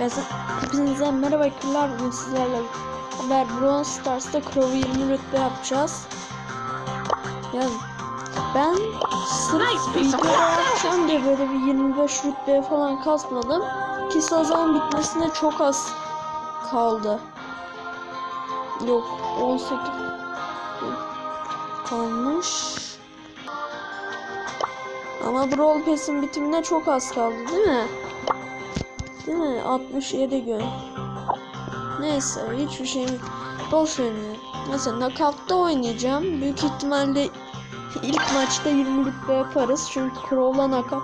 Mesela hepinize merhaba kırlar bugün sizlerle haber Brawl Stars'ta Crow'u 20 rütbe yapacağız. Ya ben sırf video yapacağım diye böyle bir 25 rütbeye falan kasmadım. Ki sezon bitmesine çok az kaldı. Yok 18 kalmış. Ama Brawl Pass'in bitimine çok az kaldı değil mi? Değil mi? 67 gün. Neyse hiçbir şey boş verin. Mesela knockout'ta oynayacağım. Büyük ihtimalle ilk maçta 20 rütbe yaparız. Çünkü Crow'la knockout.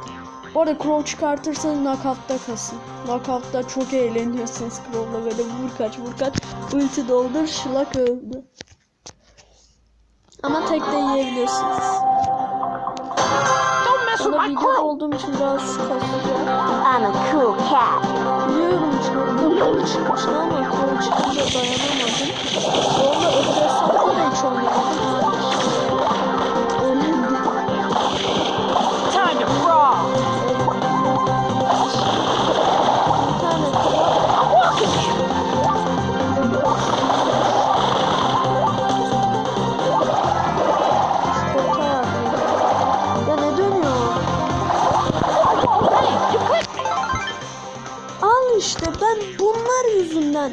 Bu arada Crow çıkartırsanız knockout'ta kasın. Knockout'ta çok eğleniyorsunuz Crow'la böyle vur kaç vur kaç. Ulti doldur şılak öldü. Ama tek de yiyebiliyorsunuz. With Ama videoda olduğum için biraz kasacak. I'm a cool cat. Biliyorum çorba kol çıkmıştı ama kol çıkınca dayanamadım. Sonra öbür hesapta da hiç oynamadım. İşte ben bunlar yüzünden.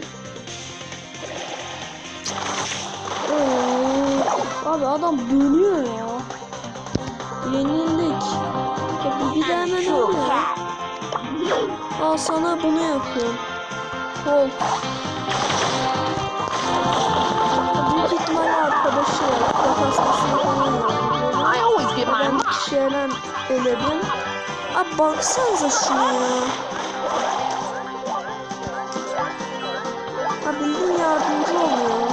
Abi adam dönüyor ya. Yenildik. Bir- de hemen cat. Al sana bunu yapıyorum. Kol. Büyük ihtimalle arkadaşı var. Kafasını falan yapıyor. I always get my Ben kişiyle eledim. Abi baksanıza şuna ya. Yardımcı oluyor.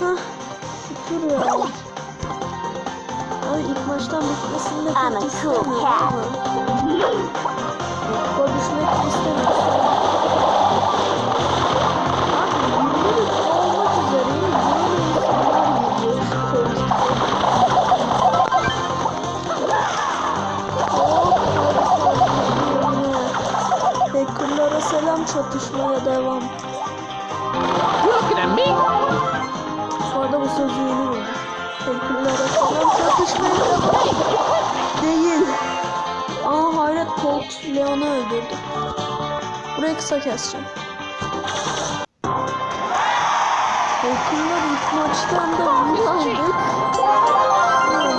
Hah, şükür ya. Ay ilk maçtan bitmesini de pek ama. İstemiyorum. Çatışmaya devam. Looking at me? Arada bu sözü yeni buldum. Hackerlara selam çatışmaya devam. Değil. Aa hayret Colt Leon'u öldürdü. Burayı kısa keseceğim. Hackerlar ilk maçtan da bunu aldık.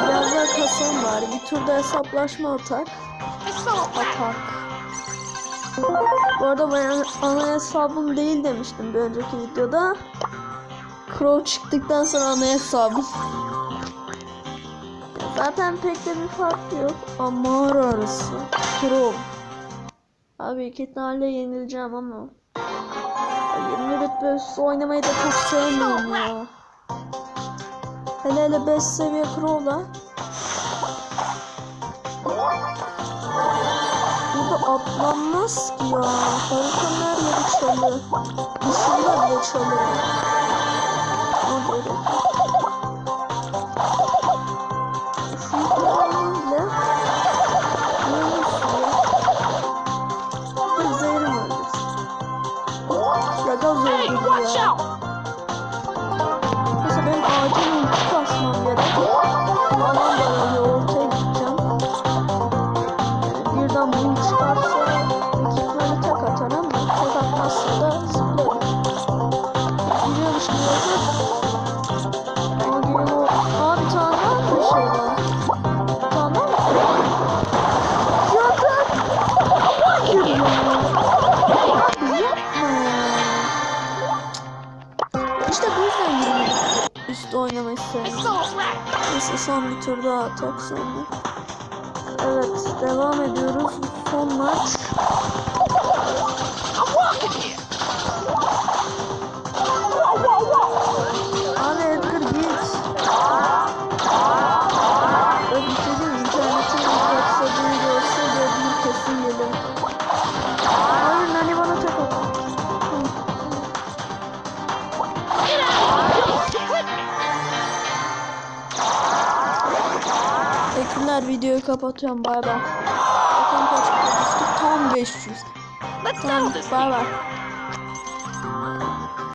Biraz daha kasam var. Bir turda hesaplaşma atak. Atak. Bu arada ben ana hesabım değil demiştim bir önceki videoda. Crow çıktıktan sonra ana hesabım. Zaten pek de bir fark yok. Ama ara arası. Crow. Abi iki ihtimalle yenileceğim ama. Ya 20 rütbe üstü oynamayı da çok sevmiyorum ya. Hele hele 5 seviye Crow'la. Atlanmaz ki ya. Haritanın her yeri çalı. Dışında bile çalı. O böyle. Şu öldürdü watch out. Oynamayı sevmiyorum. Neyse son bir tur daha atak sonra. Evet devam ediyoruz. Son maç. Teşekkürler videoyu kapatıyorum bay bay. Bakın kaç düştü tam 500. Let's Tamam bay bay.